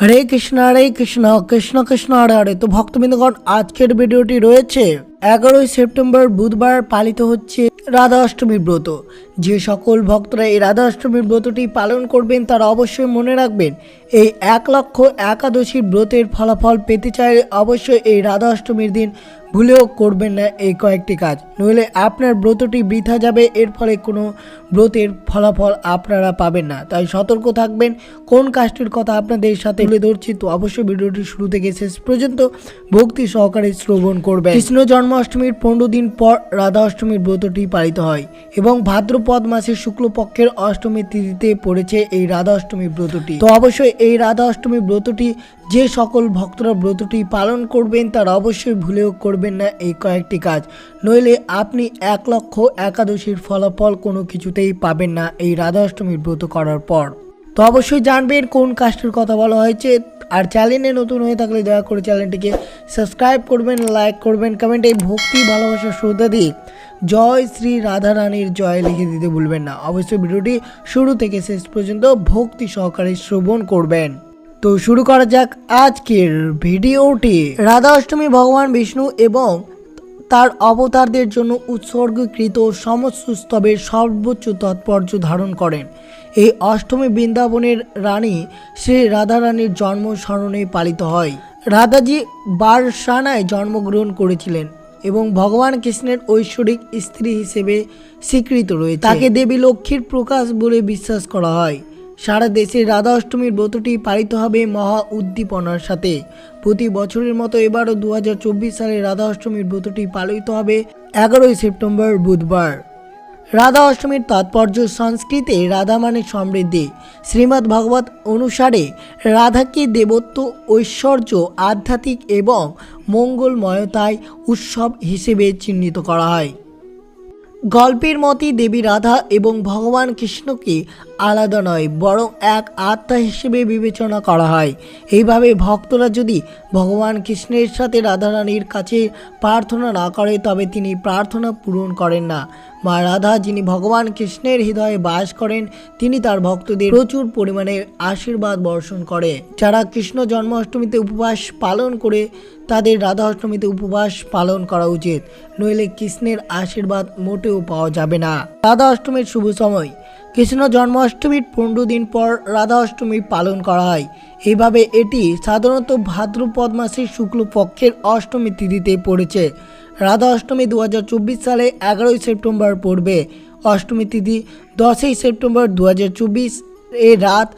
হরে কৃষ্ণ হরে কৃষ্ণ কৃষ্ণ কৃষ্ণ, হরে হরে। তো ভক্তবৃন্দগণ, আজকের ভিডিওটি রয়েছে এগারোই সেপ্টেম্বর বুধবার পালিত হচ্ছে রাধা অষ্টমী ব্রত। যে সকল ভক্তরা এই রাধা অষ্টমীর ব্রতটি পালন করবেন, তারা অবশ্যই মনে রাখবেন, এই এক লক্ষ একাদশী ব্রতের ফলাফল পেতে চাইলে অবশ্যই এই রাধা অষ্টমীর দিন ভুলেও করবেন না এই কয়েকটি কাজ। নইলে আপনার ব্রতটি বৃথা যাবে, এর ফলে কোনো ব্রতের ফলাফল আপনারা পাবেন না। তাই সতর্ক থাকবেন, কোন কাজটির কথা আপনাদের সাথে তুলে ধরছি তো অবশ্যই ভিডিওটি শুরু থেকে শেষ পর্যন্ত ভক্তি সহকারে শ্রবণ করবেন। কৃষ্ণ জন্মাষ্টমীর পনেরো দিন পর রাধা অষ্টমীর ব্রতটি পালিত হয় এবং ভাদ্রপদ মাসের শুক্লপক্ষের অষ্টমী তিথিতে পড়েছে এই রাধা অষ্টমীর ব্রতটি। তো অবশ্যই এই রাধা অষ্টমী ব্রতটি যে সকল ভক্তরা ব্রতটি পালন করবেন, তারা অবশ্যই ভুলেও করবেন না এই কয়েকটি কাজ। নইলে আপনি এক লক্ষ একাদশীর ফলাফল কোনো কিছুতেই পাবেন না এই রাধা অষ্টমীর ব্রত করার পর। তো অবশ্যই জানবেন কোন কাজটির কথা বলা হয়েছে। আর চ্যানেলে নতুন হয়ে থাকলে দয়া করে চ্যানেলটিকে সাবস্ক্রাইব করবেন, লাইক করবেন, কমেন্টে ভক্তি, ভালোবাসা, শ্রদ্ধা দিয়ে জয় শ্রী রাধা রানীর জয় লিখে দিতে ভুলবেন না। অবশ্যই ভিডিওটি শুরু থেকে শেষ পর্যন্ত ভক্তি সহকারে শ্রবণ করবেন। তো শুরু করা যাক আজকের ভিডিওটি। রাধা অষ্টমী ভগবান বিষ্ণু এবং তার অবতারদের জন্য উৎসর্গীকৃত সমস্ত স্তবের সর্বোচ্চ তাৎপর্য ধারণ করেন। এই অষ্টমী বৃন্দাবনের রানী শ্রী রাধা রানীর জন্ম স্মরণে পালিত হয়। রাধাজি বারসানায় জন্মগ্রহণ করেছিলেন এবং ভগবান কৃষ্ণের ঐশ্বরিক স্ত্রী হিসেবে স্বীকৃত রয়েছে। তাকে দেবী লক্ষ্মীর প্রকাশ বলে বিশ্বাস করা হয়। সারা দেশে রাধা অষ্টমীর ব্রতটি পালিত হবে মহা উদ্দীপনার সাথে। প্রতি বছরের মতো এবারও দু হাজার চব্বিশ সালে রাধা অষ্টমীর ব্রতটি পালিত হবে এগারোই সেপ্টেম্বর বুধবার। রাধা অষ্টমীর তাৎপর্য সংস্কৃতে রাধা মানে সমৃদ্ধি। শ্রীমদ্ ভাগবত অনুসারে রাধাকে দেবত্ব, ঐশ্বর্য, আধ্যাত্মিক এবং মঙ্গলময়তায় উৎসব হিসেবে চিহ্নিত করা হয়। গল্পের মতে দেবী রাধা এবং ভগবান কৃষ্ণকে আলাদা নয়, বরং এক আত্মা হিসেবে বিবেচনা করা হয়। এইভাবে ভক্তরা যদি ভগবান কৃষ্ণের সাথে রাধারানীর কাছে প্রার্থনা না করে, তবে তিনি প্রার্থনা পূরণ করেন না। মা রাধা, যিনি ভগবান কৃষ্ণের হৃদয়ে বাস করেন, তিনি তার ভক্তদের প্রচুর পরিমাণে আশীর্বাদ বর্ষণ করে। যারা কৃষ্ণ জন্মাষ্টমীতে উপবাস পালন করে, তাদের রাধা অষ্টমীতে উপবাস পালন করা উচিত। নইলে কৃষ্ণের আশীর্বাদ মোটেও পাওয়া যাবে না। রাধা অষ্টমীর শুভ সময়। কৃষ্ণ জন্মাষ্টমীর পনেরো দিন পর রাধা অষ্টমী পালন করা হয়। এইভাবে এটি সাধারণত ভাদ্রপদ মাসের শুক্লপক্ষের অষ্টমী তিথিতে পড়েছে। রাধা অষ্টমী দু হাজার চব্বিশ সালে এগারোই সেপ্টেম্বর পড়বে। অষ্টমী তিথি দশই সেপ্টেম্বর দু এ রাত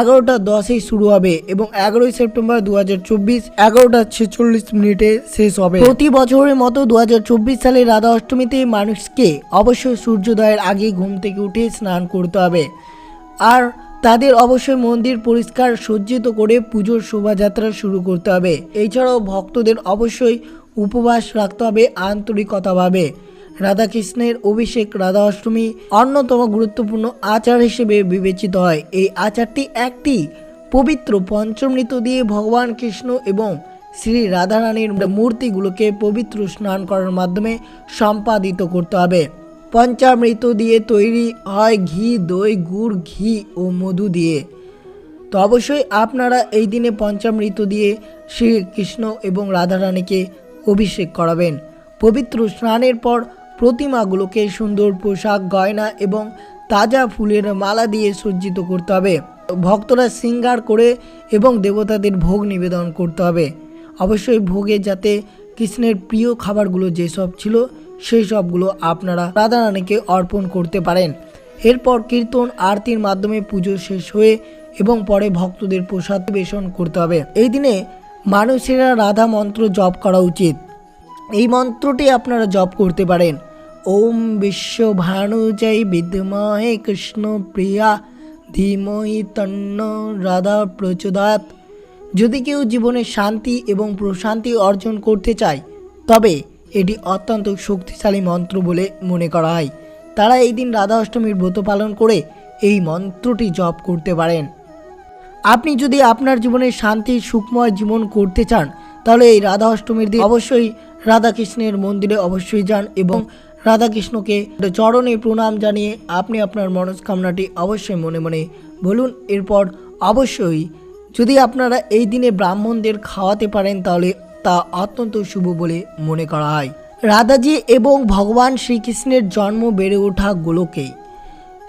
এগারোটা দশেই শুরু হবে এবং এগারোই সেপ্টেম্বর দু হাজার চব্বিশ এগারোটা ছেচল্লিশ মিনিটে শেষ হবে। প্রতি বছরের মতো দু হাজার চব্বিশ সালে রাধা অষ্টমীতে মানুষকে অবশ্যই সূর্যোদয়ের আগে ঘুম থেকে উঠে স্নান করতে হবে। আর তাদের অবশ্যই মন্দির পরিষ্কার সজ্জিত করে পুজোর শোভাযাত্রা শুরু করতে হবে। এছাড়াও ভক্তদের অবশ্যই উপবাস রাখতে হবে আন্তরিকতাভাবে। রাধাকৃষ্ণের অভিষেক, রাধা অষ্টমী অন্যতম গুরুত্বপূর্ণ আচার হিসেবে বিবেচিত হয়। এই আচারটি একটি পবিত্র পঞ্চমৃত দিয়ে ভগবান কৃষ্ণ এবং শ্রী রাধারানীর মূর্তিগুলোকে পবিত্র স্নান করার মাধ্যমে সম্পাদিত করতে হবে। পঞ্চামৃত দিয়ে তৈরি হয় ঘি, দই, গুড়, ঘি ও মধু দিয়ে। তো অবশ্যই আপনারা এই দিনে পঞ্চামৃত দিয়ে শ্রীকৃষ্ণ এবং রাধারানীকে অভিষেক করাবেন। পবিত্র স্নানের পর প্রতিমাগুলোকে সুন্দর পোশাক, গয়না এবং তাজা ফুলের মালা দিয়ে সজ্জিত করতে হবে। ভক্তরা শৃঙ্গার করে এবং দেবতাদের ভোগ নিবেদন করতে হবে। অবশ্যই ভোগে যাতে কৃষ্ণের প্রিয় খাবারগুলো যেসব ছিল সেই সবগুলো আপনারা রাধারানীকে অর্পণ করতে পারেন। এরপর কীর্তন, আরতির মাধ্যমে পুজো শেষ হয়ে এবং পরে ভক্তদের প্রসাদ বেশন করতে হবে। এই দিনে মানুষেরা রাধা মন্ত্র জপ করা উচিত। এই মন্ত্রটি আপনারা জপ করতে পারেন। ওম বিশ্ব ভানুজয় বিদ্যমহে কৃষ্ণ প্রিয়া ধীমহি তন্ন রাধা প্রচোদাত যদি কেউ জীবনে শান্তি এবং প্রশান্তি অর্জন করতে চায়, তবে এটি অত্যন্ত শক্তিশালী মন্ত্র বলে মনে করা হয়। তারা এই দিন রাধা অষ্টমীর ব্রত পালন করে এই মন্ত্রটি জপ করতে পারেন। আপনি যদি আপনার জীবনে শান্তি, সুখময় জীবন করতে চান, তাহলে এই রাধা অষ্টমীর দিন অবশ্যই রাধাকৃষ্ণের মন্দিরে অবশ্যই যান এবং রাধাকৃষ্ণকে চরণে প্রণাম জানিয়ে আপনি আপনার মনস্কামনাটি অবশ্যই মনে মনে বলুন। এরপর অবশ্যই যদি আপনারা এই দিনে ব্রাহ্মণদের খাওয়াতে পারেন, তাহলে তা অত্যন্ত শুভ বলে মনে করা হয়। রাধাজি এবং ভগবান শ্রীকৃষ্ণের জন্ম বেড়ে ওঠা গোলকেই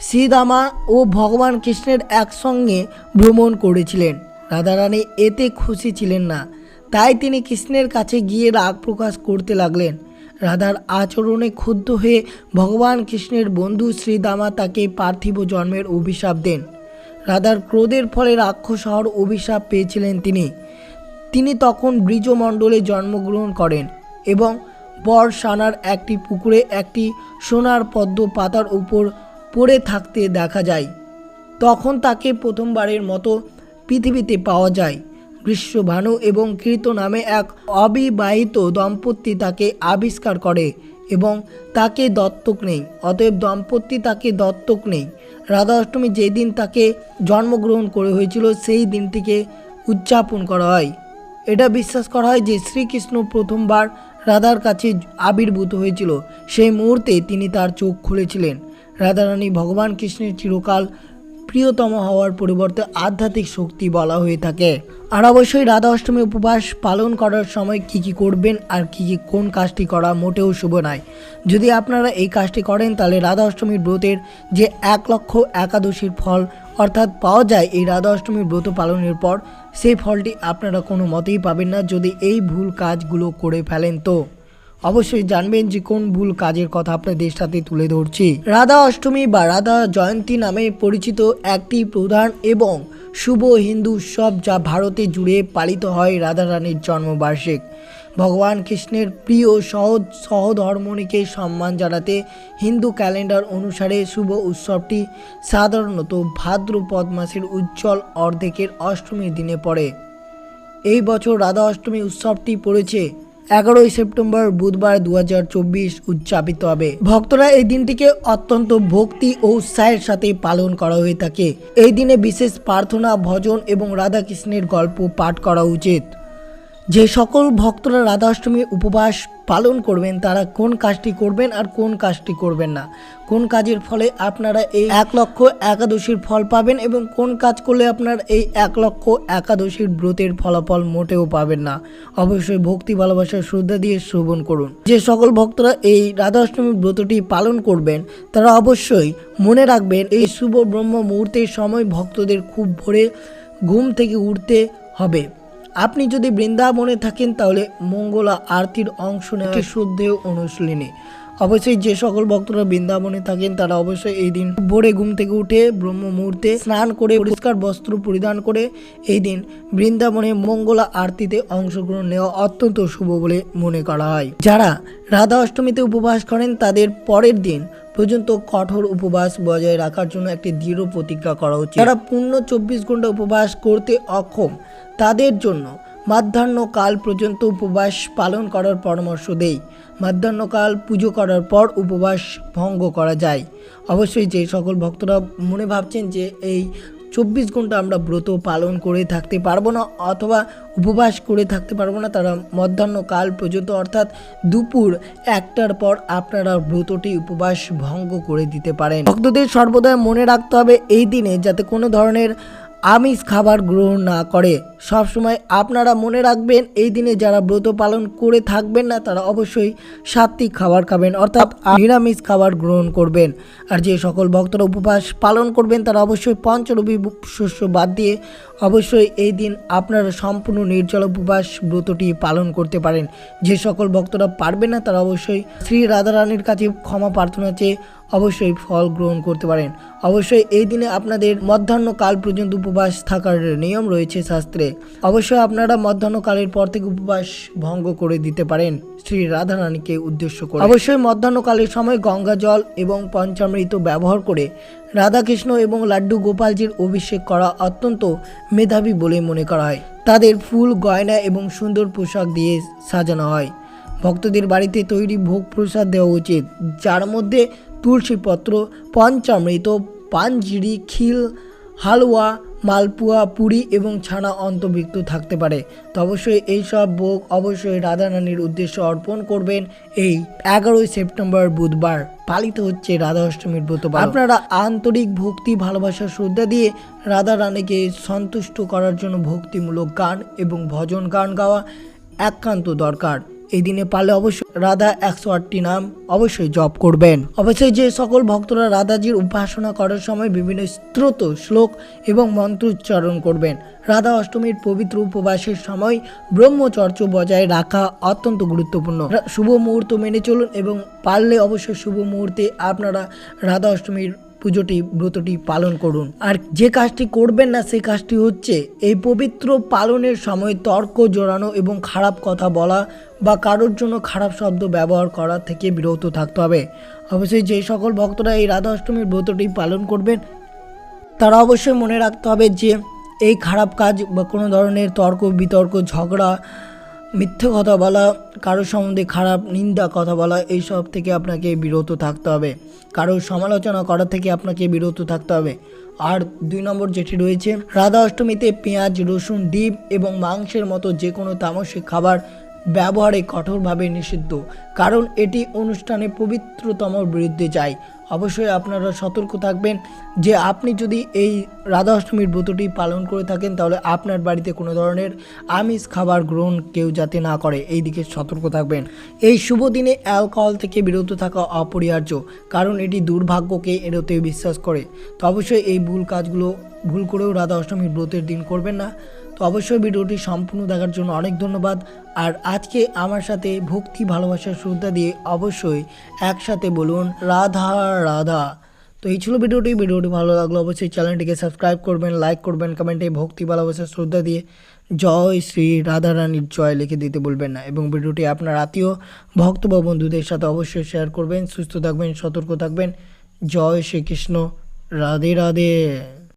শ্রীদামা ও ভগবান কৃষ্ণের একসঙ্গে ভ্রমণ করেছিলেন। রাধারানী এতে খুশি ছিলেন না। তাই তিনি কৃষ্ণের কাছে গিয়ে রাগ প্রকাশ করতে লাগলেন। রাধার আচরণে ক্ষুব্ধ হয়ে ভগবান কৃষ্ণের বন্ধু শ্রীদামা তাকে পার্থিব জন্মের অভিশাপ দেন। রাধার ক্রোধের ফলে রাক্ষস হওয়ার অভিশাপ পেয়েছিলেন তিনি। তিনি তখন ব্রিজমণ্ডলে জন্মগ্রহণ করেন এবং বরসানার একটি পুকুরে একটি সোনার পদ্ম পাতার উপর পড়ে থাকতে দেখা যায়। তখন তাকে প্রথমবারের মতো পৃথিবীতে পাওয়া যায়। গ্রীষ্মভানু এবং কীর্ত নামে এক অবিবাহিত দম্পতি তাকে আবিষ্কার করে এবং তাকে দত্তক নেই অতএব দম্পতি তাকে দত্তক নেই রাধা অষ্টমী যেদিন তাকে জন্মগ্রহণ করে হয়েছিল, সেই দিনটিকে উদযাপন করা হয়। এটা বিশ্বাস করা হয় যে শ্রীকৃষ্ণ প্রথমবার রাধার কাছে আবির্ভূত হয়েছিল। সেই মুহূর্তে তিনি তার চোখ খুলেছিলেন। রাধারানী ভগবান কৃষ্ণের চিরকাল প্রিয়তম হওয়ার পরিবর্তে আধ্যাত্মিক শক্তি বলা হয়ে থাকে। আর অবশ্যই রাধা অষ্টমী উপবাস পালন করার সময় কি কি করবেন আর কি কি কোন কাজটি করা মোটেও শুভ নয়। যদি আপনারা এই কাজটি করেন, তাহলে রাধা অষ্টমীর ব্রতের যে এক লক্ষ একাদশীর ফল অর্থাৎ পাওয়া যায় এই রাধা অষ্টমীর ব্রত পালনের পর, সেই ফলটি আপনারা কোনো মতেই পাবেন না যদি এই ভুল কাজগুলো করে ফেলেন তো। অবশ্যই জানবেন যে কোন ভুল কাজের কথা আপনাদের সাথে তুলে ধরছি। রাধা অষ্টমী বা রাধা জয়ন্তী নামে পরিচিত একটি প্রধান এবং শুভ হিন্দু উৎসব যা ভারতে জুড়ে পালিত হয় রাধা রানীর জন্মবার্ষিক। ভগবান কৃষ্ণের প্রিয় সহজ সহধর্মণীকে সম্মান জানাতে হিন্দু ক্যালেন্ডার অনুসারে শুভ উৎসবটি সাধারণত ভাদ্রপদ মাসের উজ্জ্বল অর্ধেকের অষ্টমীর দিনে পড়ে। এই বছর রাধা অষ্টমী উৎসবটি পড়েছে এগারোই সেপ্টেম্বর বুধবার দু হাজার চব্বিশ উদযাপিত হবে। ভক্তরা এই দিনটিকে অত্যন্ত ভক্তি ও উৎসাহের সাথে পালন করা হয়ে থাকে। এই দিনে বিশেষ প্রার্থনা, ভজন এবং রাধাকৃষ্ণের গল্প পাঠ করা উচিত। যে সকল ভক্তরা রাধা অষ্টমী উপবাস পালন করবেন, তারা কোন কাজটি করবেন আর কোন কাজটি করবেন না? কোন কাজের ফলে আপনারা এই এক লক্ষ একাদশীর ফল পাবেন এবং কোন কাজ করলে আপনার এই এক লক্ষ একাদশীর ব্রতের ফলাফল মোটেও পাবেন না? অবশ্যই ভক্তি, ভালোবাসা, শ্রদ্ধা দিয়ে শ্রবণ করুন। যে সকল ভক্তরা এই রাধা অষ্টমী ব্রতটি পালন করবেন, তারা অবশ্যই মনে রাখবেন, এই শুভ ব্রহ্ম মুহূর্তের সময় ভক্তদের খুব ভোরে ঘুম থেকে উঠতে হবে। আপনি যদি বৃন্দাবনে থাকেন তাহলে মঙ্গলা আরতির অংশ নেওয়া শ্রদ্ধেয় অনুশীলনে। অবশ্যই যে সকল ভক্তরা বৃন্দাবনে থাকেন তারা অবশ্যই এই দিন ভোরে ঘুম থেকে উঠে ব্রহ্ম মুহূর্তে স্নান করে পরিষ্কার বস্ত্র পরিধান করে এই দিন বৃন্দাবনে মঙ্গলা আরতিতে অংশগ্রহণ নেওয়া অত্যন্ত শুভ বলে মনে করা হয়। যারা রাধা অষ্টমীতে উপবাস করেন তাদের পরের দিন পর্যন্ত কঠোর উপবাস বজায় রাখার জন্য একটি দৃঢ় প্রতিজ্ঞা করা উচিত। যারা পূর্ণ চব্বিশ ঘণ্টা উপবাস করতে অক্ষম, তাদের জন্য মাধ্যাহ্নকাল পর্যন্ত উপবাস পালন করার পরামর্শ দেই। মাধ্যাহ্নকাল পুজো করার পর উপবাস ভঙ্গ করা যায়। অবশ্যই যে সকল ভক্তরা মনে ভাবছেন যে এই চব্বিশ ঘণ্টা আমরা ব্রত পালন করে থাকতে পারব না, অথবা উপবাস করে থাকতে পারব না, তারা মধ্যাহ্নকাল পর্যন্ত, অর্থাৎ দুপুর একটার পর আপনারা ব্রতটি উপবাস ভঙ্গ করে দিতে পারেন। ভক্তদের সর্বদা মনে রাখতে হবে, এই দিনে যাতে কোনো ধরনের আমিষ খাবার গ্রহণ না করে। সবসময় আপনারা মনে রাখবেন, এই দিনে যারা ব্রত পালন করে থাকবেন না, তারা অবশ্যই সাত্বিক খাবার খাবেন, অর্থাৎ নিরামিষ খাবার গ্রহণ করবেন। আর যে সকল ভক্তরা উপবাস পালন করবেন, তারা অবশ্যই পঞ্চরবি শস্য বাদ দিয়ে অবশ্যই এই দিন আপনারা সম্পূর্ণ নির্জল উপবাস ব্রতটি পালন করতে পারেন। যে সকল ভক্তরা পারবেন না, তারা অবশ্যই শ্রী রাধারানীর কাছে ক্ষমা প্রার্থনা চেয়ে অবশ্যই ফল গ্রহণ করতে পারেন। অবশ্যই এই দিনে আপনাদের মধ্যাহ্নকাল পর্যন্ত উপবাস থাকার নিয়ম রয়েছে শাস্ত্রে। অবশ্যই আপনারা মধ্যাহ্নকালের পর থেকে উপবাস ভঙ্গ করে দিতে পারেন। শ্রী রাধারানীকে উদ্দেশ্য করে। অবশ্যই মধ্যাহ্নকালের সময় গঙ্গা জল এবং পঞ্চামৃত ব্যবহার করে রাধাকৃষ্ণ এবং লাড্ডু গোপালজির অভিষেক করা অত্যন্ত মেধাবী বলে মনে করা হয়। তাদের ফুল, গয়না এবং সুন্দর পোশাক দিয়ে সাজানো হয়। ভক্তদের বাড়িতে তৈরি ভোগ প্রসাদ দেওয়া উচিত, যার মধ্যে তুলসীপত্র, পঞ্চামৃত পাঞ্জিরি খিল, হালুয়া, মালপুয়া, পুরি এবং ছানা অন্তর্ভুক্ত থাকতে পারে। তো অবশ্যই এইসব ভোগ অবশ্যই রাধারানীর উদ্দেশ্যে অর্পণ করবেন এই এগারোই সেপ্টেম্বর বুধবার। পালিত হচ্ছে রাধা অষ্টমীর ব্রত আপনারা আন্তরিক ভক্তি, ভালোবাসা, শ্রদ্ধা দিয়ে রাধা রানীকে সন্তুষ্ট করার জন্য ভক্তিমূলক গান এবং ভজন গান গাওয়া একান্ত দরকার। এই দিনে পারলে অবশ্যই রাধা একশো আটটি নাম অবশ্যই জপ করবেন। অবশ্যই যে সকল ভক্তরা রাধাজির উপাসনা করার সময় বিভিন্ন স্ত্রোত, শ্লোক এবং মন্ত্র উচ্চারণ করবেন। রাধা অষ্টমীর পবিত্র উপবাসের সময় ব্রহ্মচর্য বজায় রাখা অত্যন্ত গুরুত্বপূর্ণ। শুভ মুহূর্ত মেনে চলুন এবং পারলে অবশ্যই শুভ মুহূর্তে আপনারা রাধা অষ্টমীর পুজোটি, ব্রতটি পালন করুন। আর যে কাজটি করবেন না সেই কাজটি হচ্ছে এই পবিত্র পালনের সময় তর্ক জোড়ানো এবং খারাপ কথা বলা বা কারোর জন্য খারাপ শব্দ ব্যবহার করা থেকে বিরত থাকতে হবে। অবশ্যই যে সকল ভক্তরা এই রাধা অষ্টমীর ব্রতটি পালন করবেন, তারা অবশ্যই মনে রাখতে হবে যে এই খারাপ কাজ বা কোনো ধরনের তর্ক, বিতর্ক, ঝগড়া, মিথ্যে কথা বলা, কারোর সম্বন্ধে খারাপ, নিন্দা কথা বলা, এইসব থেকে আপনাকে বিরত থাকতে হবে। কারোর সমালোচনা করা থেকে আপনাকে বিরত থাকতে হবে। আর দুই নম্বর যেটি রয়েছে রাধা অষ্টমীতে পেঁয়াজ, রসুন, ডিম এবং মাংসের মতো যে কোনো তামসিক খাবার ব্যবহারে কঠোরভাবে নিষিদ্ধ, কারণ এটি অনুষ্ঠানে পবিত্রতম বিরুদ্ধে যায়। অবশ্যই আপনারা সতর্ক থাকবেন যে আপনি যদি এই রাধা অষ্টমীর ব্রতটি পালন করে থাকেন, তাহলে আপনার বাড়িতে কোনো ধরনের আমিষ খাবার গ্রহণ কেউ যাতে না করে। এই দিকে সতর্ক থাকবেন। এই শুভ দিনে অ্যালকোহল থেকে বিরত থাকা অপরিহার্য, কারণ এটি দুর্ভাগ্যকে এড়োতে বিশ্বাস করে। তো অবশ্যই এই ভুল কাজগুলো, ভুল করেও রাধা অষ্টমীর ব্রতের দিন করবেন না। তো অবশ্যই ভিডিওটি সম্পূর্ণ দেখার জন্য অনেক ধন্যবাদ। আর আজকে আমার সাথে ভক্তি ভালোবাসার শ্রদ্ধা দিয়ে অবশ্যই একসাথে বলুন, রাধা রাধা। তো এই ছিল ভিডিওটি। ভিডিওটি ভালো লাগল অবশ্যই চ্যানেলটিকে সাবস্ক্রাইব করবেন, লাইক করবেন, কমেন্টে ভক্তি ভালোবাসার শ্রদ্ধা দিয়ে জয় শ্রী রাধা রানীর জয় লিখে দিতে বলবেন না। এবং ভিডিওটি আপনার আত্মীয়, ভক্ত বা বন্ধুদের সাথে অবশ্যই শেয়ার করবেন, সুস্থ থাকবেন, সতর্ক থাকবেন। জয় শ্রীকৃষ্ণ। রাধে রাধে।